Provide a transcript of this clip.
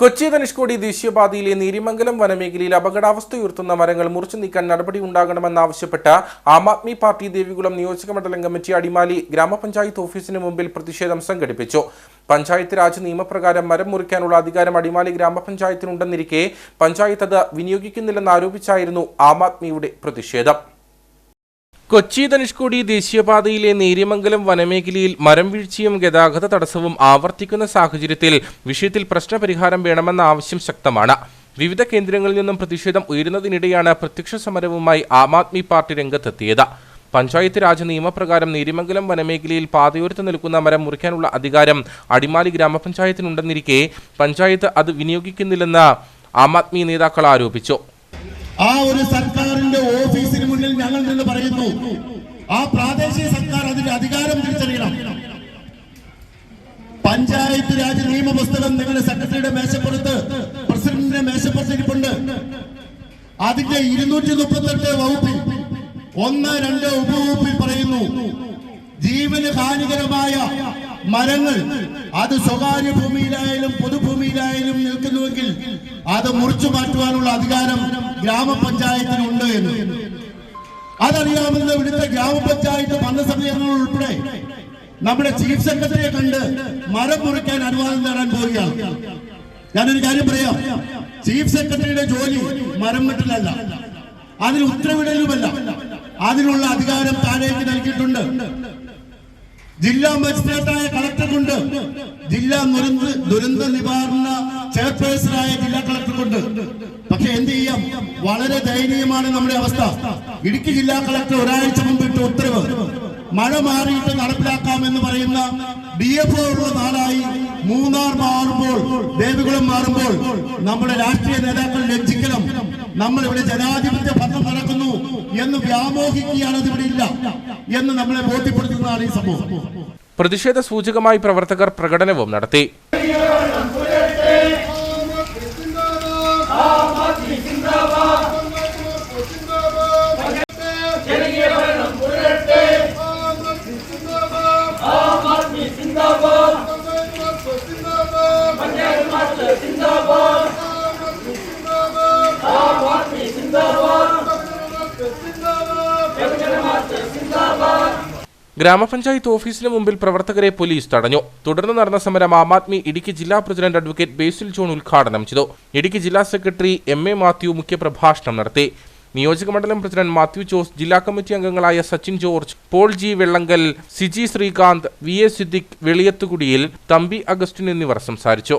കൊച്ചി ധനുഷ്കോടി ദേശീയപാതയിലെ നീരിമംഗലം വനമേഖലയിൽ അപകടാവസ്ഥയുയർത്തുന്ന മരങ്ങൾ മുറിച്ചു നീക്കാൻ നടപടി ഉണ്ടാകണമെന്നാവശ്യപ്പെട്ട് ആം ആദ്മി പാർട്ടി ദേവികുളം നിയോജകമണ്ഡലം കമ്മിറ്റി അടിമാലി ഗ്രാമപഞ്ചായത്ത് ഓഫീസിന് മുമ്പിൽ പ്രതിഷേധം സംഘടിപ്പിച്ചു. പഞ്ചായത്ത് രാജ് നിയമപ്രകാരം മരം മുറിക്കാനുള്ള അധികാരം അടിമാലി ഗ്രാമപഞ്ചായത്തിനുണ്ടെന്നിരിക്കെ പഞ്ചായത്ത് അത് വിനിയോഗിക്കുന്നില്ലെന്ന് ആരോപിച്ചായിരുന്നു ആം ആദ്മിയുടെ പ്രതിഷേധം. കൊച്ചി ധനുഷ്കോടി ദേശീയപാതയിലെ നേര്യമംഗലം വനമേഖലയിൽ മരം വീഴ്ചയും ഗതാഗത തടസ്സവും ആവർത്തിക്കുന്ന സാഹചര്യത്തിൽ വിഷയത്തിൽ പ്രശ്നപരിഹാരം വേണമെന്ന ആവശ്യം ശക്തമാണ്. വിവിധ കേന്ദ്രങ്ങളിൽ നിന്നും പ്രതിഷേധം ഉയരുന്നതിനിടെയാണ് പ്രത്യക്ഷ സമരവുമായി ആം ആദ്മി പാർട്ടി രംഗത്തെത്തിയത്. പഞ്ചായത്ത് രാജ് നിയമപ്രകാരം നേര്യമംഗലം വനമേഖലയിൽ പാതയോരത്ത് നിൽക്കുന്ന മരം മുറിക്കാനുള്ള അധികാരം അടിമാലി ഗ്രാമപഞ്ചായത്തിനുണ്ടെന്നിരിക്കെ പഞ്ചായത്ത് അത് വിനിയോഗിക്കുന്നില്ലെന്ന് ആം ആദ്മി നേതാക്കൾ ആരോപിച്ചു. ആ ഒരു ഓഫീസിന് നിന്ന് പറയുന്നു. ആ പ്രാദേശിക സർക്കാർ അതിന്റെ അധികാരം തിരിച്ചറിയണം. പഞ്ചായത്ത് രാജ് നിയമ പുസ്തകം നിങ്ങളുടെ സെക്രട്ടറിയുടെ മേശപ്പുറത്ത് പ്രസിഡന്റിന്റെ മേശപ്പുറത്തിരിപ്പുണ്ട്. അതിന്റെ ഇരുന്നൂറ്റി മുപ്പത്തെട്ട് വകുപ്പിൽ ഒന്ന് രണ്ട് ഉപവകുപ്പിൽ പറയുന്നു ജീവന് ഹാനികരമായ മരങ്ങൾ അത് സ്വകാര്യ ഭൂമിയിലായാലും പൊതുഭൂമിയിലായാലും നിൽക്കുന്നുവെങ്കിൽ അത് മുറിച്ചു മാറ്റുവാനുള്ള അധികാരം ഗ്രാമപഞ്ചായത്തിനുണ്ട് എന്ന്. അതറിയാമെന്ന് ഇവിടുത്തെ ഗ്രാമപഞ്ചായത്ത് ഭരണസമിതി അംഗങ്ങൾ ഉൾപ്പെടെ നമ്മുടെ ചീഫ് സെക്രട്ടറിയെ കണ്ട് മരം മുറിക്കാൻ അനുവാദം നേടാൻ പോവുകയാണ്. ഞാനൊരു കാര്യം പറയാം. ചീഫ് സെക്രട്ടറിയുടെ ജോലി മരം വെട്ടലല്ല. അതിന് ഉത്തരവിടലുമല്ല. അതിനുള്ള അധികാരം താഴേക്ക് നൽകിയിട്ടുണ്ട്. ജില്ലാ മജിസ്ട്രേറ്റായ കളക്ടർക്കുണ്ട് ജില്ലാ ദുരന്ത ദുരന്ത നിവാരണ ചെയർപേഴ്സണായ ജില്ലാ കളക്ടർക്കുണ്ട് പക്ഷെ എന്ത് ചെയ്യാം? വളരെ ദയനീയമാണ് നമ്മുടെ അവസ്ഥ. ഇടുക്കി ജില്ലാ കളക്ടർ ഒരാഴ്ച മുമ്പ് ഇട്ട ഉത്തരവ്. മഴ മാറിയിട്ട് നടപ്പിലാക്കാമെന്ന് പറയുന്ന ഡി എഫ് ഉള്ള നാടായി മൂന്നാർ മാറുമ്പോൾ ദേവികുളം മാറുമ്പോൾ നമ്മുടെ രാഷ്ട്രീയ നേതാക്കൾ ലജ്ജിക്കണം. നമ്മൾ ഇവിടെ ജനാധിപത്യ ഭരണം നടക്കുന്നു എന്ന് വ്യാമോഹിക്കുകയാണ് അതിവിടെ ഇല്ല എന്ന് നമ്മളെ ബോധ്യപ്പെടുത്തുന്നതാണ് ഈ സംഭവം. പ്രതിഷേധ സൂചകമായി പ്രവർത്തകർ പ്രകടനവും നടത്തി. ഗ്രാമപഞ്ചായത്ത് ഓഫീസിന് മുമ്പിൽ പ്രവർത്തകരെ പോലീസ് തടഞ്ഞു. തുടർന്ന് നടന്ന സമരം ആം ആദ്മി ഇടുക്കി ജില്ലാ പ്രസിഡന്റ് അഡ്വക്കേറ്റ് ബേസിൽ ജോൺ ഉദ്ഘാടനം ചെയ്തു. ഇടുക്കി ജില്ലാ സെക്രട്ടറി എം എ മാത്യു മുഖ്യപ്രഭാഷണം നടത്തി. നിയോജകമണ്ഡലം പ്രസിഡന്റ് മാത്യു ജോസ് ജില്ലാ കമ്മിറ്റി അംഗങ്ങളായ Sachin George Paul G Vellankal Siji Srikanth V A Siddique വെളിയത്തുകുടിയിൽ Thampi Augustine എന്നിവർ സംസാരിച്ചു.